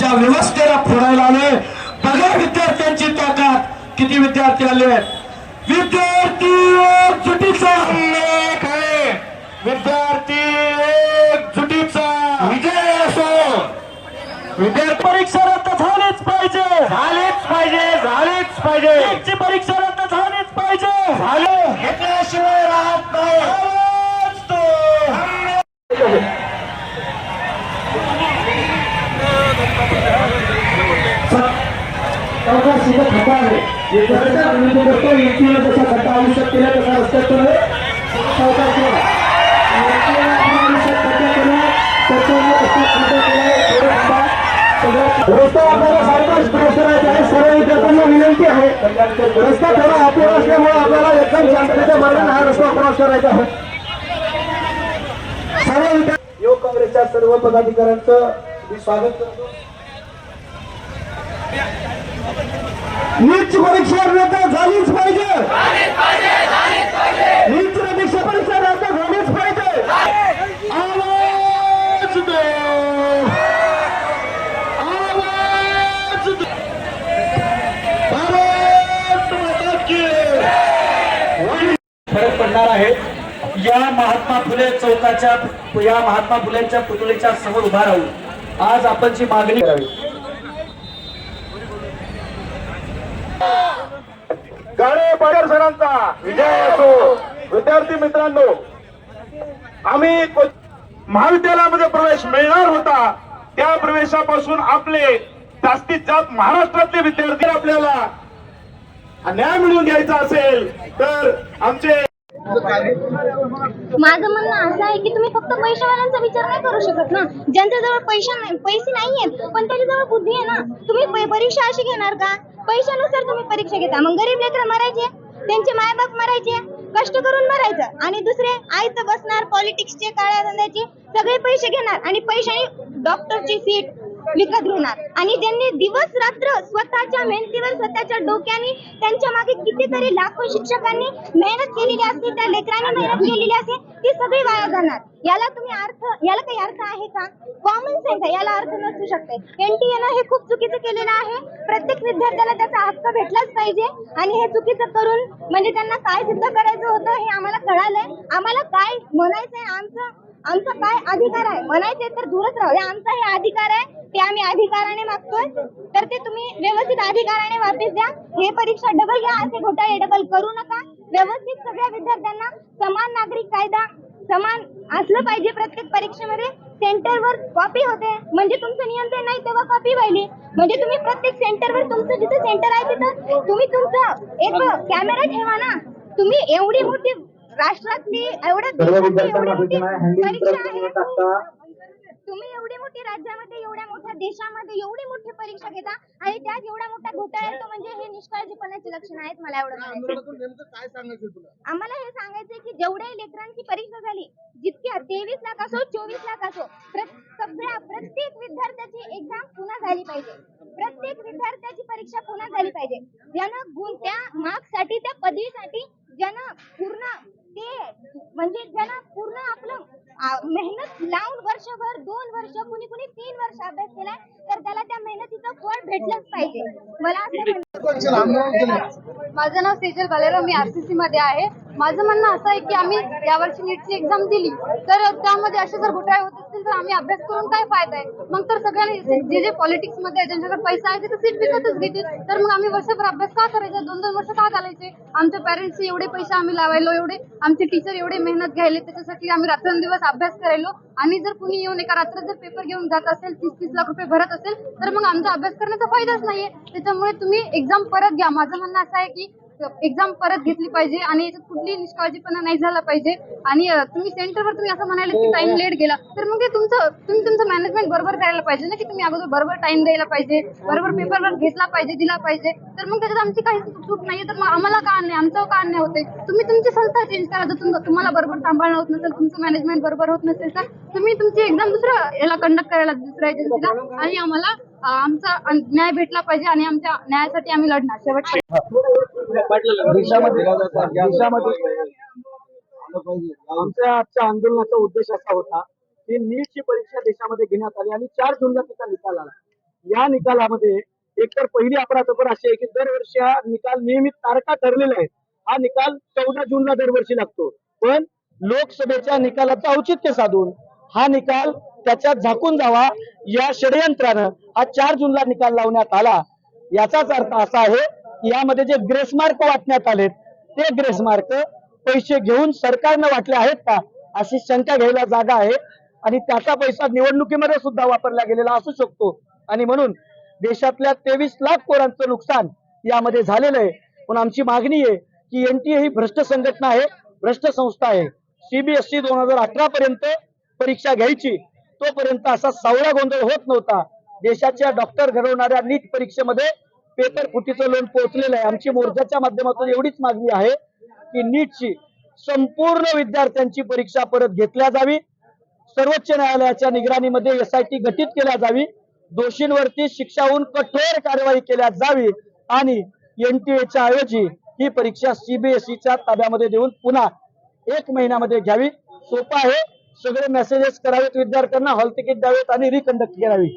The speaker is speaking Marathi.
आजच्या व्यवस्थेला फोडायला आलोय. बघा विद्यार्थ्यांची ताकद. किती विद्यार्थी आले विद्यार्थी एकजुटीचा उल्लेख आहे. विद्यार्थी एकजुटीचा विजय असो. विद्यार्थी परीक्षा रद्द झालीच पाहिजे. झालीच पाहिजे झालीच पाहिजे. परीक्षा रद्द झालीच पाहिजे. झाले. घेतल्याशिवाय राहत नाही आवाज तो. सावकार सीधा खटा आहे जो करतो जसा खड्डा आयुष्यात केला तसा रस्त्यात सावकार केला रस्ता आपल्याला करायचा आहे. सर्व विद्यार्थ्यांना विनंती आहे. रस्ता थोडा अपूर्ण असल्यामुळे आपल्याला एकदम शांततेच्या मार्गाने हा रस्ता क्रॉस करायचा आहे. सर्व विद्यार्थी युवक काँग्रेसच्या सर्व पदाधिकाऱ्यांचं मी स्वागत करतो. नीटची परीक्षा रद्द झालीच पाहिजे. परीक्षा परीक्षा रद्द झालीच पाहिजे. आवाज दे. आवाज दे. फरक पडणार आहे. या महात्मा फुले चौकाच्या या महात्मा फुलेंच्या पुतळीच्या समोर उभा राहून आज आपण जी मागणी करावी. गाडे पाटील सरांचा विजय असो. विद्यार्थी मित्रांनो आम्ही महाविद्यालयामध्ये प्रवेश मिळणार होता त्या प्रवेशापासून आपले जास्तीत जास्त महाराष्ट्रातले विद्यार्थी आपल्याला न्याय मिळवून घ्यायचा असेल तर आमचे माझं म्हणणं असं आहे की तुम्ही फक्त पैशावाल्यांचा विचार नाही करू शकत ना. ज्यांच्याजवळ पैसा नाही पैसे नाहीयेत पण त्याच्याजवळ बुद्धी आहे ना. तुम्ही परीक्षा अशी घेणार का? पैशानुसार तुम्ही परीक्षा घेता. मग गरीब लेकरं मरायचे त्यांचे मायबाप मरायचे कष्ट करून मरायचं. आणि दुसरे आयत बसणार पॉलिटिक्सचे काळ्या धंद्याचे सगळे पैसे घेणार आणि पैशाने डॉक्टरची सीट विकत घेणार. आणि ज्यांनी दिवस रात्र स्वतःच्या मेहनतीवर स्वतःच्या डोक्याने त्यांच्या मागे कितीतरी लाखो शिक्षकांनी मेहनत केलेली असते त्या लेकरांनी मेहनत केलेली असते ती सगळी वाया जाणार. याला तुम्ही अर्थ याला काही अर्थ आहे का? कॉमन सेन्स आहे याला अर्थ नसू शकते. एनटीएनं हे खूप चुकीचं केलेलं आहे. प्रत्येक विद्यार्थ्याला त्याचा हक्क भेटलाच पाहिजे. आणि हे चुकीचं करून म्हणजे त्यांना काय सिद्ध करायचं होतं हे आम्हाला कळालंय. आम्हाला काय म्हणायचंय आमचं आमचा काय अधिकार आहे? म्हणायचे तर दूरच राहू आमचा हे अधिकार आहे. ते आम्ही अधिकाराने मागतोय. तर ते तुम्ही व्यवस्थित अधिकाराने वापस द्या. हे परीक्षा डबल घ्या असे घोटाळे डबल करू नका. व्यवस्थित सगळ्या विद्यार्थ्यांना समान नागरिक कायदा समान असलं पाहिजे प्रत्येक परीक्षेमध्ये. सेंटरवर कॉपी होते. म्हणजे तुमचं नियंत्रण नाही तेव्हा कॉपी व्हायली. म्हणजे तुम्ही प्रत्येक सेंटरवर तुमचं जिथं सेंटर आहे तिथं तुम्ही तुमचं एक कॅमेरा ठेवा ना. तुम्ही एवढी मोठी राष्ट्रातली एवढी मोठी परीक्षा आहे. तुम्ही एवढी मोठी राज्यामध्ये एवढ्या मोठ्या देशामध्ये एवढी मोठी परीक्षा घेता आणि त्यात एवढा मोठा घोटाळा येतो म्हणजे हे निष्काळजीपणाचे लक्षण आहेत मला एवढं म्हणायचं आम्हाला हे सांगायचंय की जेवढ्या लेकरांची परीक्षा झाली जितक्या तेवीस लाख असो चोवीस लाख असो सगळ्या प्रत्येक विद्यार्थ्याची एक्झाम पुन्हा झाली पाहिजे. प्रत्येक विद्यार्थ्याची परीक्षा पुन्हा झाली पाहिजे. ज्यानं गुण त्या मार्क्ससाठी त्या पदवीसाठी ज्यानं पूर्ण ते म्हणजे ज्यानं पूर्ण आपलं मेहनत लावून वर्षभर दोन वर्ष कुणी कुणी तीन वर्ष अभ्यास केलाय तर त्याला त्या मेहनतीचं फळ भेटलंच पाहिजे. मला असं माझं नाव सेजल भालेराव मी आरसीसी मध्ये आहे. माझं म्हणणं असं आहे की आम्ही यावर्षी नीटची एक्झाम दिली तर त्यामध्ये असे जर घोटाळे होत असतील तर आम्ही अभ्यास करून काय फायदा आहे? मग तर सगळ्यांनी जे जे पॉलिटिक्समध्ये आहे, ज्यांच्याकडे पैसा आहे ते सीट विकतच घेतील. तर मग आम्ही वर्षभर अभ्यास का करायचा? दोन दोन वर्ष का घालायचे? आमच्या पॅरेंट्सचे एवढे पैसे आम्ही लावायलो एवढे आमचे टीचर एवढे मेहनत घ्यायले त्याच्यासाठी आम्ही रात्रंदिवस अभ्यास करायलो. आणि जर कुणी येऊन एका रात्र जर पेपर घेऊन जात असेल तीस तीस लाख रुपये भरत असेल तर मग आमचा अभ्यास करण्याचा फायदाच नाहीये. त्याच्यामुळे तुम्ही एक्झाम परत घ्या. माझं म्हणणं असं आहे की एक्झाम परत घेतली पाहिजे आणि याच्यात कुठली निष्काळजीपणा नाही झाला पाहिजे. आणि तुम्ही सेंटरवर तुम्ही असं म्हणाले की टाइम लेट गेला तर मग ते तुमचं तुम्ही तुमचं मॅनेजमेंट बरोबर करायला पाहिजे ना की तुम्ही अगोदर बरोबर टाइम द्यायला पाहिजे बरोबर पेपरवर घेतला पाहिजे दिला पाहिजे. तर मग त्याच्यात आमची काही चूक नाहीये तर मग आम्हाला का नाही आमचं का नाही होते तुम्ही तुमची संस्था चेंज करा जर तुम- तुम्हाला बरोबर सांभाळणं होत नसेल तुमचं मॅनेजमेंट बरोबर होत नसेल तर तुम्ही तुमची एक्झाम दुसऱ्या याला कंडक्ट करायला दुसऱ्या एजन्सीला आणि आम्हाला आमचा न्याय भेटला पाहिजे आणि आमच्या न्यायासाठी आम्ही लढणार. शेवटपर्यंत देशामध्ये आमच्या आजच्या आंदोलनाचा उद्देश असा होता की नीटची परीक्षा देशामध्ये घेण्यात आली आणि चार जूनला तिचा निकाल आला. या निकालामध्ये एकतर पहिली अपराध अशी आहे की दरवर्षी हा निकाल नियमित तारखा ठरलेला आहे. हा निकाल चौदा जूनला दरवर्षी लागतो. पण लोकसभेच्या निकालाचं औचित्य साधून हा निकाल त्याच्यात झाकून जावा. या षडयंत्रानं हा चार जूनला निकाल लावण्यात आला. याचाच अर्थ असा आहे की यामध्ये जे ग्रेसमार्क वाटण्यात आलेत ते ग्रेसमार्क पैसे घेऊन सरकारनं वाटले आहेत का अशी शंका घ्यायला जागा आहे. आणि त्याचा पैसा निवडणुकीमध्ये सुद्धा वापरला गेलेला असू शकतो. आणि म्हणून देशातल्या तेवीस लाख कोरांचं नुकसान यामध्ये झालेलं आहे. पण आमची मागणी आहे की एनटीए ही भ्रष्ट संघटना आहे भ्रष्ट संस्था आहे. सीबीएसई दोन हजार अठरा पर्यंत परीक्षा घ्यायची. तोपर्यंत असा सावळा गोंधळ होत नव्हता. देशाच्या डॉक्टर घडवणाऱ्या नीट परीक्षेमध्ये पेपर फुटीचं लोन पोहोचलेलं आहे. आमची मोर्चाच्या माध्यमातून एवढीच मागणी आहे की नीटची संपूर्ण विद्यार्थ्यांची परीक्षा परत घेतल्या जावी. सर्वोच्च न्यायालयाच्या निगराणीमध्ये एसआयटी गठीत केल्या जावी. दोषींवरती शिक्षाहून कठोर कार्यवाही केल्या जावी आणि एनटीएच्या ऐवजी ही परीक्षा सीबीएसईच्या ताब्यामध्ये देऊन पुन्हा एक महिन्यामध्ये घ्यावी. सोपं आहे. सगळे मेसेजेस करावेत विद्यार्थ्यांना हॉल तिकीट द्यावेत आणि रिकंडक्ट करावी.